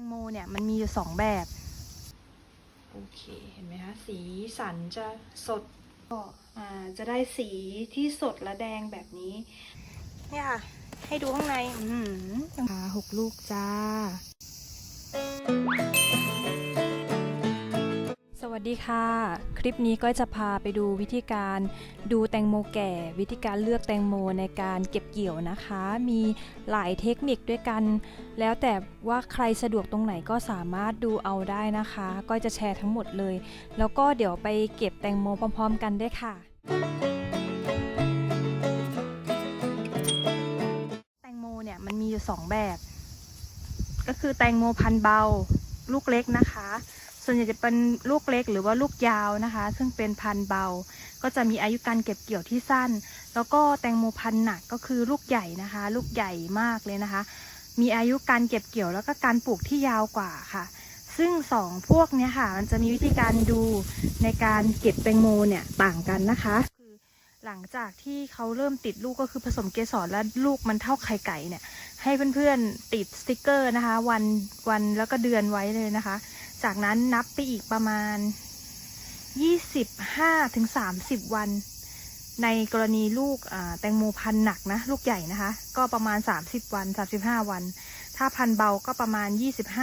งโมเนี่ยมันมีอยู่สองแบบ โอเคเห็นไหมคะสีสันจะสดก็อ่าจะได้สีที่สดและแดงแบบนี้ เนี่ยค่ะ ให้ดูข้างใน อืมขาหกลูกจ้าส วัสดีค่ะ คลิปนี้ก็จะพาไปดูวิธีการดูแตงโมแก่ วิธีการเลือกแตงโมในการเก็บเกี่ยวนะคะ มีหลายเทคนิคด้วยกัน แล้วแต่ว่าใครสะดวกตรงไหนก็สามารถดูเอาได้นะคะ ก็จะแชร์ทั้งหมดเลย แล้วก็เดี๋ยวไปเก็บแตงโมพร้อมๆ กันได้ค่ะแตงโมเนี่ยมันมีอยู่สองแบบ ก็คือแตงโมพันเบาลูกเล็กนะคะ ส่วนใหญ่จะเป็นลูกเล็กหรือว่าลูกยาวนะคะ ซึ่งเป็นพันธุ์เบา ก็จะมีอายุการเก็บเกี่ยวที่สั้น แล้วก็แตงโมพันธุ์หนักก็คือลูกใหญ่นะคะ ลูกใหญ่มากเลยนะคะ มีอายุการเก็บเกี่ยวแล้วก็การปลูกที่ยาวกว่าค่ะ ซึ่งสองพวกเนี้ยค่ะ มันจะมีวิธีการดูในการเก็บแตงโมเนี่ยต่างกันนะคะ หลังจากที่เขาเริ่มติดลูกก็คือผสมเกสรและลูกมันเท่าไข่ไก่เนี่ย ให้เพื่อนๆติดสติกเกอร์นะคะ วันวันแล้วก็เดือนไว้เลยนะคะ จากนั้นนับไปอีกประมาณ 25ถึง30 วัน ในกรณีลูกแตงโมพันหนักนะ ลูกใหญ่นะคะ ก็ประมาณ 30 วัน 35 วัน ถ้าพันเบาก็ประมาณ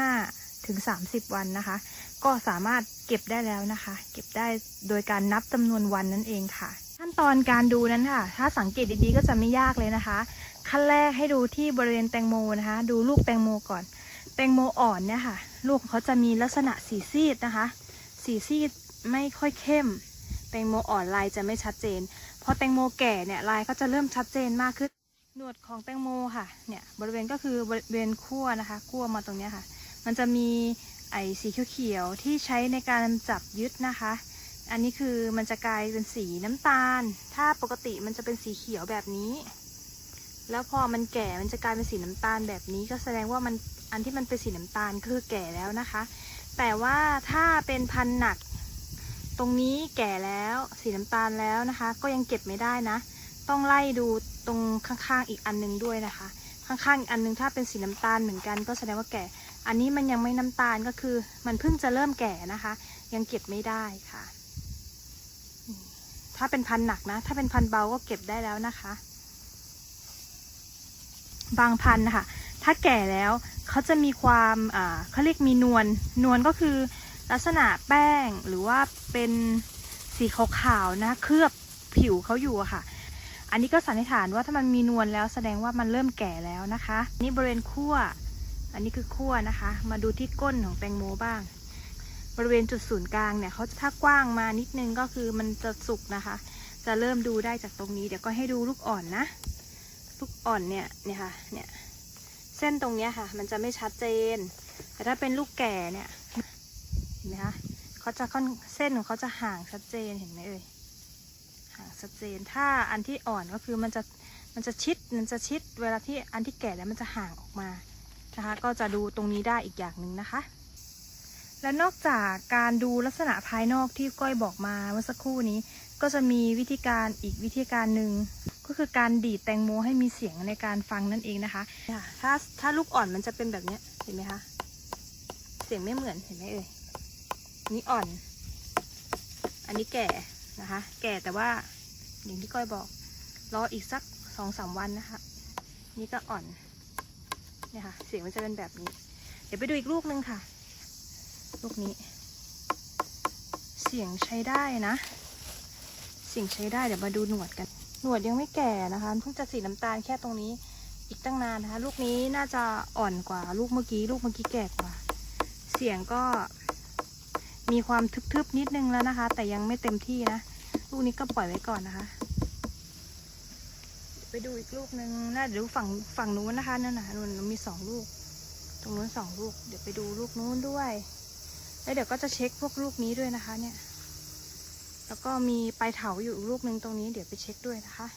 25ถึง30 วันนะคะ ก็สามารถเก็บได้แล้วนะคะ เก็บได้โดยการนับจำนวนวันนั่นเองค่ะ ขั้นตอนการดูนั้นค่ะ ถ้าสังเกตดีๆก็จะไม่ยากเลยนะคะ ขั้นแรกให้ดูที่บริเวณแตงโมนะคะ ดูลูกแตงโมก่อน แตงโมอ่อนเนี่ยค่ะ ลูกเขาจะมีลักษณะสีซีดนะคะ สีซีดไม่ค่อยเข้ม แตงโมอ่อนลายจะไม่ชัดเจน พอแตงโมแก่เนี่ยลายก็จะเริ่มชัดเจนมากขึ้น หนวดของแตงโมค่ะ เนี่ยบริเวณก็คือบริเวณขั้วนะคะขั้วมาตรงนี้ค่ะ มันจะมีไอสีเขียวๆที่ใช้ในการจับยึดนะคะ อันนี้คือมันจะกลายเป็นสีน้ำตาล ถ้าปกติมันจะเป็นสีเขียวแบบนี้ แล้วพอมันแก่มันจะกลายเป็นสีน้ำตาลแบบนี้ ก็แสดงว่ามันอันที่มันเป็นสีน้ำตาลคือแก่แล้วนะคะ แต่ว่าถ้าเป็นพันหนัก ตรงนี้แก่แล้วสีน้ำตาลแล้วนะคะ ก็ยังเก็บไม่ได้นะ ต้องไล่ดูตรงข้างๆอีกอันหนึงด้วยนะคะ ข้างๆอีกอันหนึงถ้าเป็นสีน้ำตาลเหมือนกัน ก็แสดงว่าแก่ อันนี้มันยังไม่น้ำตาลก็คือ มันเพิ่งจะเริ่มแก่นะคะ ยังเก็บไม่ได้ค่ะ ถ้าเป็นพันหนักนะ ถ้าเป็นพันเบาก็เก็บได้แล้วนะคะ บางพันนะคะถ้าแก่แล้วเขาจะมีความเขาเรียกมีนวลนวลก็คือลักษณะแป้งหรือว่าเป็นสีขาวๆนะเคลือบผิวเขาอยู่อะค่ะ อันนี้ก็สันนิษฐานว่าถ้ามันมีนวลแล้วแสดงว่ามันเริ่มแก่แล้วนะคะ นี่บริเวณขั้ว อันนี้คือขั้วนะคะ มาดูที่ก้นของแตงโมบ้าง บริเวณจุดศูนย์กลางเนี่ยเขาถ้ากว้างมานิดนึงก็คือมันจะสุกนะคะ จะเริ่มดูได้จากตรงนี้ เดี๋ยวก็ให้ดูลูกอ่อนนะ ลูกอ่อนเนี่ยเนี่ยค่ะเนี่ยเส้นตรงเนี้ยค่ะ มันจะไม่ชัดเจน แต่ถ้าเป็นลูกแก่เนี่ยเห็นไหมคะเขาจะค่อนเส้นของเขาจะห่างชัดเจนเห็นไหมเอ่ยห่างชัดเจน ถ้าอันที่อ่อนก็คือมันจะมันจะชิดมันจะชิดเวลาที่อันที่แก่แล้วมันจะห่างออกมานะคะ ก็จะดูตรงนี้ได้อีกอย่างหนึ่งนะคะ และนอกจากการดูลักษณะภายนอกที่ก้อยบอกมาเมื่อสักครู่นี้ ก็จะมีวิธีการอีกวิธีการหนึ่งก็คือการดีดแตงโมให้มีเสียงในการฟังนั่นเองนะคะ ถ้าถ้าลูกอ่อนมันจะเป็นแบบนี้เห็นไหมคะ เสียงไม่เหมือนเห็นไหมเอ่ยนนี้อ่อน อันนี้แก่นะคะ แก่แต่ว่าอย่างที่ก้อยบอก รออีกสักสองสามวันนะคะ นี่ก็อ่อนเนี่ยค่ะ เสียงมันจะเป็นแบบนี้ เดี๋ยวไปดูอีกลูกนึงค่ะ ลูกนี้ เสียงใช้ได้นะ เสียงใช้ได้เดี๋ยวมาดูหนวดกัน หนวดยังไม่แก่นะคะเพิ่งจะสีน้ำตาลแค่ตรงนี้ อีกตั้งนานนะคะ ลูกนี้น่าจะอ่อนกว่าลูกเมื่อกี้ ลูกเมื่อกี้แก่กว่า เสียงก็มีความทึบๆนิดนึงแล้วนะคะ แต่ยังไม่เต็มที่นะ ลูกนี้ก็ปล่อยไว้ก่อนนะคะ ไปดูอีกลูกนึงน่าจะดูฝั่งฝั่งนู้นนะคะนั่นนะนู่นมีสองลูก ตรงนู้นสองลูก เดี๋ยวไปดูลูกนู้นด้วย แล้วเดี๋ยวก็จะเช็คพวกลูกนี้ด้วยนะคะ เนี่ย แล้วก็มีปลายเถาอยู่ลูกหนึ่งตรงนี้เดี๋ยวไปเช็คด้วยนะคะ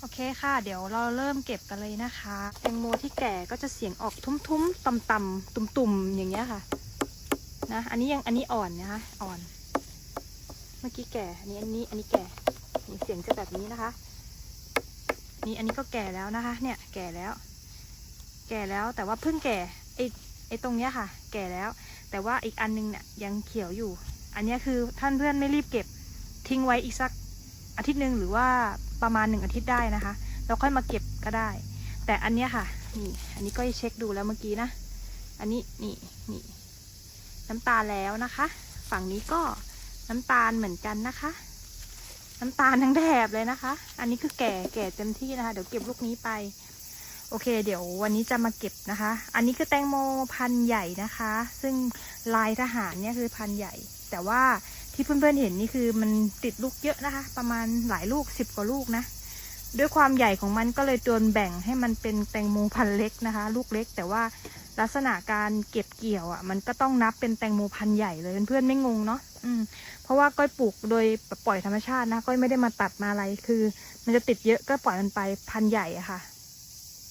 โอเคค่ะ เดี๋ยวเราเริ่มเก็บกันเลยนะคะ แตงโมที่แก่ก็จะเสียงออกทุ้มๆต่ำๆตุ่มๆอย่างเงี้ยค่ะ นะ อันนี้ยังอันนี้อ่อนนะคะ อ่อน เมื่อกี้แก่ อันนี้อันนี้อันนี้แก่เสียงจะแบบนี้นะคะ นี่อันนี้ก็แก่แล้วนะคะ เนี่ยแก่แล้ว แก่แล้วแต่ว่าเพิ่งแก่ไอไออ้ตรงเนี้ยค่ะ แก่แล้ว แต่ว่าอีกอันนึงเนี่ยยังเขียวอยู่ อันนี้คือท่านเพื่อนไม่รีบเก็บทิ้งไว้อีกสักอาทิตย์หนึ่งหรือว่าประมาณหนึ่งอาทิตย์ได้นะคะแล้วค่อยมาเก็บก็ได้ แต่อันนี้ค่ะนี่อันนี้ก็เช็คดูแล้วเมื่อกี้นะ อันนี้นี่นี่น้ำตาลแล้วนะคะ ฝั่งนี้ก็น้ำตาลเหมือนกันนะคะ น้ำตาลทั้งแถบเลยนะคะ อันนี้คือแก่แก่เต็มที่นะคะ เดี๋ยวเก็บลูกนี้ไป โอเค เดี๋ยววันนี้จะมาเก็บนะคะ อันนี้คือแตงโมพันธุ์ใหญ่นะคะ ซึ่งลายทหารเนี่ยคือพันธุ์ใหญ่ แต่ว่าที่เพื่อนๆเห็นนี่คือมันติดลูกเยอะนะคะ ประมาณหลายลูกสิบกว่าลูกนะ ด้วยความใหญ่ของมันก็เลยโดนแบ่งให้มันเป็นแตงโมพันธุ์เล็กนะคะ ลูกเล็ก แต่ว่าลักษณะการเก็บเกี่ยวอะ มันก็ต้องนับเป็นแตงโมพันธุ์ใหญ่เลยเพื่อนๆไม่งงเนาะอืม เพราะว่าก้อยปลูกโดยปล่อยธรรมชาตินะก้อยไม่ได้มาตัดมาอะไรคือ มันจะติดเยอะก็ปล่อยมันไปพันธุ์ใหญ่อะค่ะ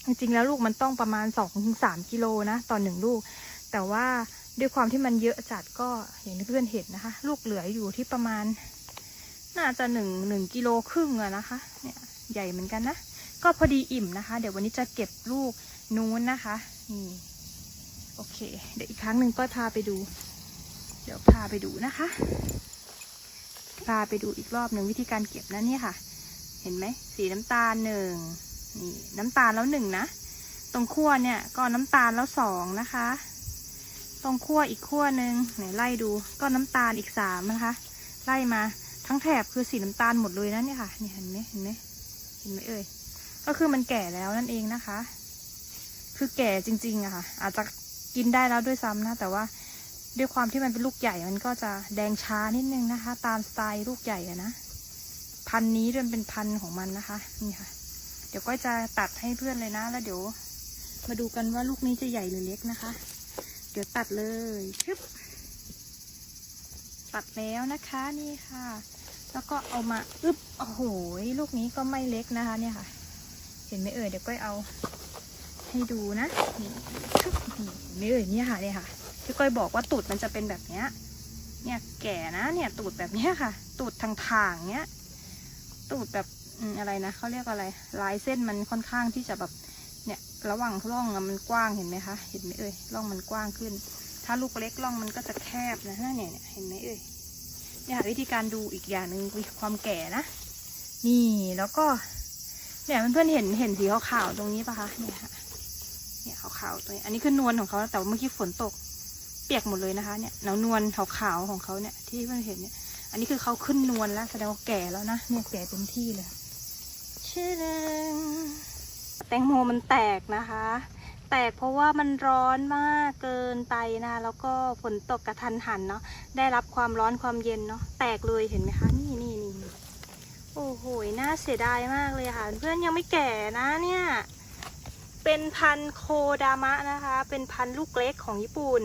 จริงๆแล้วลูกมันต้องประมาณสองถึงสามกิโลนะต่อหนึ่งลูก แต่ว่าด้วยความที่มันเยอะจัดก็อย่างที่เพื่อนเห็นนะคะ ลูกเหลืออยู่ที่ประมาณ น่าจะหนึ่งหนึ่งกิโลครึ่งอะนะคะ เนี่ยใหญ่เหมือนกันนะ ก็พอดีอิ่มนะคะ เดี๋ยววันนี้จะเก็บลูกนู้นนะคะนี่โอเค เดี๋ยวอีกครั้งหนึ่งก็พาไปดู เดี๋ยวพาไปดูนะคะ พาไปดูอีกรอบหนึ่งวิธีการเก็บนะเนี่ยค่ะ เห็นไหมสีน้ำตาลหนึ่ง นี่น้ำตาลแล้วหนึ่งนะ ตรงขั้วเนี่ยก็น้ำตาลแล้วสองนะคะ ตรงขั้วอีกขั้วหนึ่งไหนไล่ดูก็น้ำตาลอีกสามนะคะ ไล่มาทั้งแถบคือสีน้ำตาลหมดเลยนะเนี่ยค่ะนี่เห็นไหมเห็นไหมเห็นไหมเอ่ยก็คือมันแก่แล้วนั่นเองนะคะ คือแก่จริงๆอะค่ะ อาจจะกินได้แล้วด้วยซ้ำนะ แต่ว่าด้วยความที่มันเป็นลูกใหญ่มันก็จะแดงช้านิดนึงนะคะ ตามสไตล์ลูกใหญ่อะนะ พันนี้มันเป็นพันของมันนะคะ นี่ค่ะ เดี๋ยวก็จะตัดให้เพื่อนเลยนะ แล้วเดี๋ยว มาดูกันว่าลูกนี้จะใหญ่หรือเล็กนะคะ เดี๋ยวตัดเลยชึบตัดแล้วนะคะนี่ค่ะ แล้วก็เอามาอึบโอ้โหลูกนี้ก็ไม่เล็กนะคะเนี่ยค่ะ เห็นไหมเอ่ยเดี๋ยวก้อยเอาให้ดูนะนี่ชึบนี่เห็นเอ่ยเนี่ยค่ะเนี่ยค่ะที่ก้อยบอกว่าตูดมันจะเป็นแบบเนี้ยเนี่ยแก่นะเนี่ยตูดแบบเนี้ยค่ะ ตูดทางทางๆเนี้ยตูดแบบ อืมอะไรนะเขาเรียกอะไร ลายเส้นมันค่อนข้างที่จะแบบเนี่ยระหว่างร่องมันกว้างเห็นไหมคะ เห็นไหมเอ่ยร่องมันกว้างขึ้น ถ้าลูกเล็กร่องมันก็จะแคบนะเนี่ยเนี่ยเห็นไหมเอ่ยเนี่ยวิธีการดูอีกอย่างหนึ่งคือความแก่นะนี่แล้วก็ เนี่ยเพื่อนๆเห็นเห็นสีขาวๆตรงนี้ปะคะเนี่ยค่ะเนี่ยขาวๆตรงนี้อันนี้คือนวลของเขาแต่ว่าเมื่อกี้ฝนตก เปียกหมดเลยนะคะเนี่ยแล้วนวลขาวๆของเขาเนี่ยที่เพื่อนเห็นเนี่ยอันนี้คือเขาขึ้นนวลแล้วแสดงว่าแก่แล้วนะเนี่ยแก่เต็มที่เลย ชื่อนึงแตงโมมันแตกนะคะ แตกเพราะว่ามันร้อนมากเกินไปนะแล้วก็ฝนตกกระทันหันเนาะได้รับความร้อนความเย็นเนาะแตกเลยเห็นไหมคะนี่นี่นี่โอ้โหน่าเสียดายมากเลยค่ะ เพื่อนยังไม่แก่นะเนี่ย เป็นพันโคดามะนะคะ เป็นพันลูกเล็กของญี่ปุ่น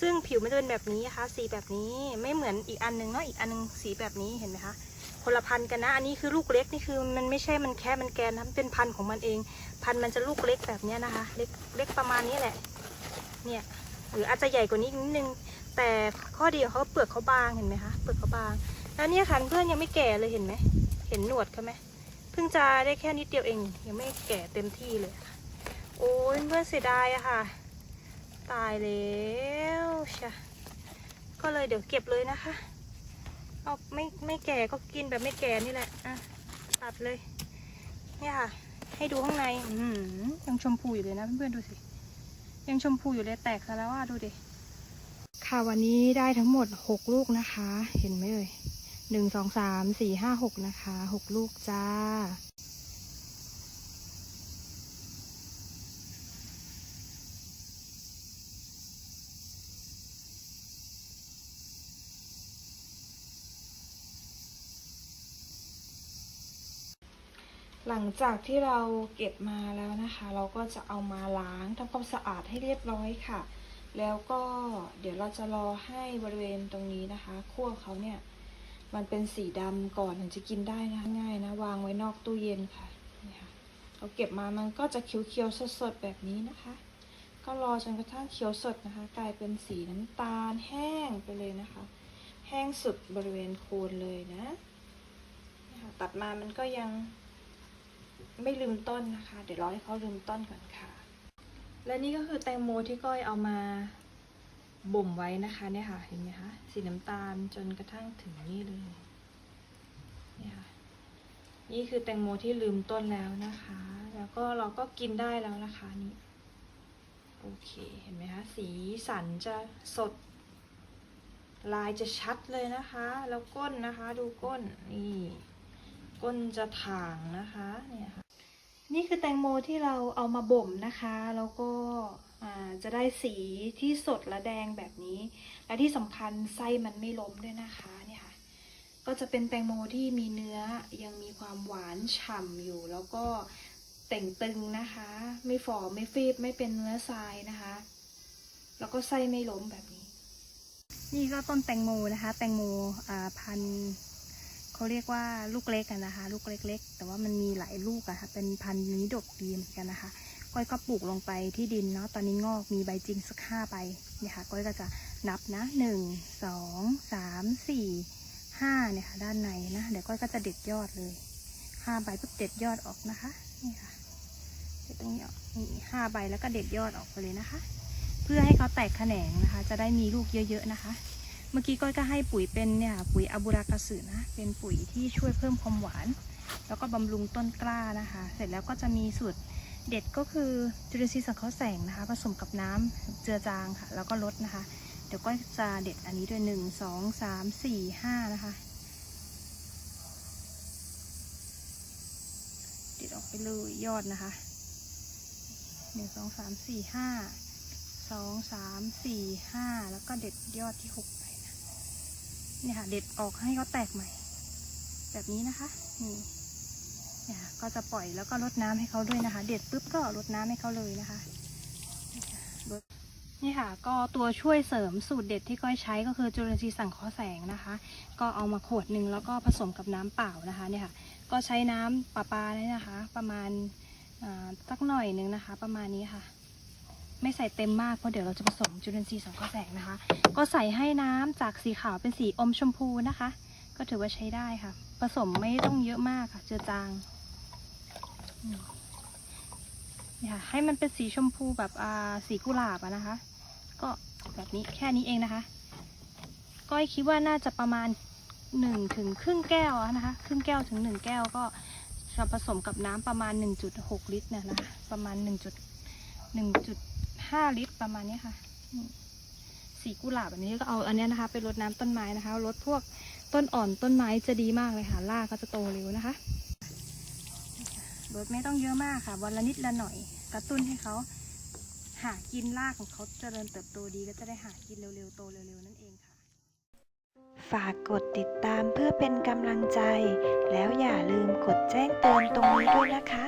ซึ่งผิวมันจะเป็นแบบนี้นะคะ สีแบบนี้ไม่เหมือนอีกอันหนึงเนาะอีกอันหนึงสีแบบนี้เห็นไหมคะ คนละพันธุ์กันนะ อันนี้คือลูกเล็กนี่คือมันไม่ใช่มันแค่มันแกนนะมันเป็นพันธุ์ของมันเอง พันธุ์มันจะลูกเล็กแบบนี้นะคะ เล็กเล็กประมาณนี้แหละ เนี่ยหรืออาจจะใหญ่กว่านี้นิดนึง แต่ข้อดีของเขาเปลือกเขาบางเห็นไหมคะเปลือกเขาบาง แล้วเนี่ยค่ะเพื่อนยังไม่แก่เลยเห็นไหมเห็นหนวดเขาไหมเพิ่งจะได้แค่นิดเดียวเอง ยังไม่แก่เต็มที่เลย โอ้ยเพื่อนเสียดายอะค่ะ ตายแล้วชะก็เลยเดี๋ยวเก็บเลยนะคะ เอาไม่ไม่แก่ก็กินแบบไม่แก่นี่แหละอะตัดเลย เนี่ยค่ะ ให้ดูข้างในอืมยังชมพูอยู่เลยนะเพื่อนๆดูสิ ยังชมพูอยู่เลยแตกซะแล้วว่าดูดิค่ะวันนี้ได้ทั้งหมดหกลูกนะคะ เห็นไหมเอ่ยหนึ่งสองสามสี่ห้าหกนะคะหกลูกจ้า หลังจากที่เราเก็บมาแล้วนะคะ เราก็จะเอามาล้างทำความสะอาดให้เรียบร้อยค่ะ แล้วก็เดี๋ยวเราจะรอให้บริเวณตรงนี้นะคะขั้วเขาเนี่ย มันเป็นสีดำก่อนถึงจะกินได้นะง่ายนะ วางไว้นอกตู้เย็นค่ะนี่ค่ะเราเก็บมามันก็จะเขียวๆสดๆแบบนี้นะคะ ก็รอจนกระทั่งเขียวสดนะคะ กลายเป็นสีน้ำตาลแห้งไปเลยนะคะ แห้งสุดบริเวณโคนเลยนะนี่ค่ะตัดมามันก็ยัง ไม่ลืมต้นนะคะ เดี๋ยวรอให้เขาลืมต้นก่อนค่ะ และนี่ก็คือแตงโมที่ก้อยเอามาบ่มไว้นะคะเนี่ยค่ะเห็นไหมคะสีน้ำตาลจนกระทั่งถึงนี่เลยเนี่ยค่ะนี่คือแตงโมที่ลืมต้นแล้วนะคะ แล้วก็เราก็กินได้แล้วนะคะนี่โอเคเห็นไหมคะสีสันจะสด ลายจะชัดเลยนะคะ แล้วก้นนะคะ ดูก้นนี่ก้นจะถ่างนะคะเนี่ยค่ะ นี่คือแตงโมที่เราเอามาบ่มนะคะ แล้วก็จะได้สีที่สดและแดงแบบนี้ และที่สำคัญไส้มันไม่ล้มด้วยนะคะเนี่ยค่ะ ก็จะเป็นแตงโมที่มีเนื้อยังมีความหวานฉ่ำอยู่ แล้วก็แต่งตึงนะคะ ไม่ฝ่อไม่ฟีบไม่เป็นเนื้อทรายนะคะ แล้วก็ไส้ไม่ล้มแบบนี้ นี่ก็ต้นแตงโมนะคะ แตงโมพันธุ์ เขาเรียกว่าลูกเล็กกันนะคะ ลูกเล็ก ๆ แต่ว่ามันมีหลายลูกอะค่ะเป็นพันธุ์นี้ดกดีเหมือนกันนะคะ ก้อยก็ปลูกลงไปที่ดินเนาะตอนนี้งอกมีใบจริงสักห้าใบเนี่ยค่ะ ก้อยก็จะนับนะหนึ่งสองสามสี่ห้าเนี่ยค่ะด้านในนะเดี๋ยวก้อยก็จะเด็ดยอดเลยห้าใบปุ๊บเด็ดยอดออกนะคะนี่ค่ะเด็ดตรงนี้ออกนี่ห้าใบแล้วก็เด็ดยอดออกไปเลยนะคะ เพื่อให้เขาแตกแขนงนะคะ จะได้มีลูกเยอะ ๆนะคะ เมื่อกี้ก้อยก็ให้ปุ๋ยเป็นเนี่ยปุ๋ยอาบูรากาสึนะ เป็นปุ๋ยที่ช่วยเพิ่มความหวาน แล้วก็บำรุงต้นกล้านะคะ เสร็จแล้วก็จะมีสูตรเด็ดก็คือจุลินทรีย์สังเคราะห์แสงนะคะ ผสมกับน้ำเจือจางค่ะ แล้วก็ลดนะคะ เดี๋ยวก็จะเด็ดอันนี้ด้วยหนึ่งสองสามสี่ห้านะคะ เด็ดออกไปเลยยอดนะคะหนึ่งสองสามสี่ห้าสองสามสี่ห้าแล้วก็เด็ดยอดที่หก เนี่ยค่ะเด็ดออกให้เขาแตกใหม่ แบบนี้นะคะนี่เนี่ยก็จะปล่อยแล้วก็รดน้ำให้เขาด้วยนะคะ เด็ดปุ๊บก็รดน้ำให้เขาเลยนะคะนี่ค่ะ ก็ตัวช่วยเสริมสูตรเด็ดที่ก้อยใช้ก็คือจุลินทรีย์สังเคราะห์แสงนะคะ ก็เอามาขวดหนึ่งแล้วก็ผสมกับน้ำเปล่านะคะเนี่ยค่ะ ก็ใช้น้ำประปาเนี่ยนะคะ ประมาณสักหน่อยหนึ่งนะคะ ประมาณนี้ค่ะ ไม่ใส่เต็มมากเพราะเดี๋ยวเราจะผสมจุลินทรีย์สังเคราะห์แสงนะคะ ก็ใส่ให้น้ำจากสีขาวเป็นสีอมชมพูนะคะ ก็ถือว่าใช้ได้ค่ะ ผสมไม่ต้องเยอะมากค่ะ เจือจางอืมเนี่ยค่ะให้มันเป็นสีชมพูแบบอ่าสีกุหลาบอะนะคะ ก็แบบนี้แค่นี้เองนะคะก้อยคิดว่าน่าจะประมาณหนึ่งถึงครึ่งแก้วนะคะ ครึ่งแก้วถึงหนึ่งแก้วก็จะผสมกับน้ำประมาณ 1.6 ลิตรเนี่ยนะคะประมาณ 1. 1.5ลิตรประมาณนี้ค่ะนี่สีกุหลาบแบบนี้ก็เอาอันเนี้ยนะคะ ไปรดน้ำต้นไม้นะคะรดพวกต้นอ่อนต้นไม้จะดีมากเลยค่ะรากก็จะโตเร็วนะคะรดไม่ต้องเยอะมากค่ะ วันละนิดละหน่อย กระตุ้นให้เขาหากินรากของเขาเจริญเติบโตดีก็จะได้หากินเร็วๆโตเร็วๆนั่นเองค่ะ ฝากกดติดตามเพื่อเป็นกำลังใจ แล้วอย่าลืมกดแจ้งเตือนตรงนี้ด้วยนะคะ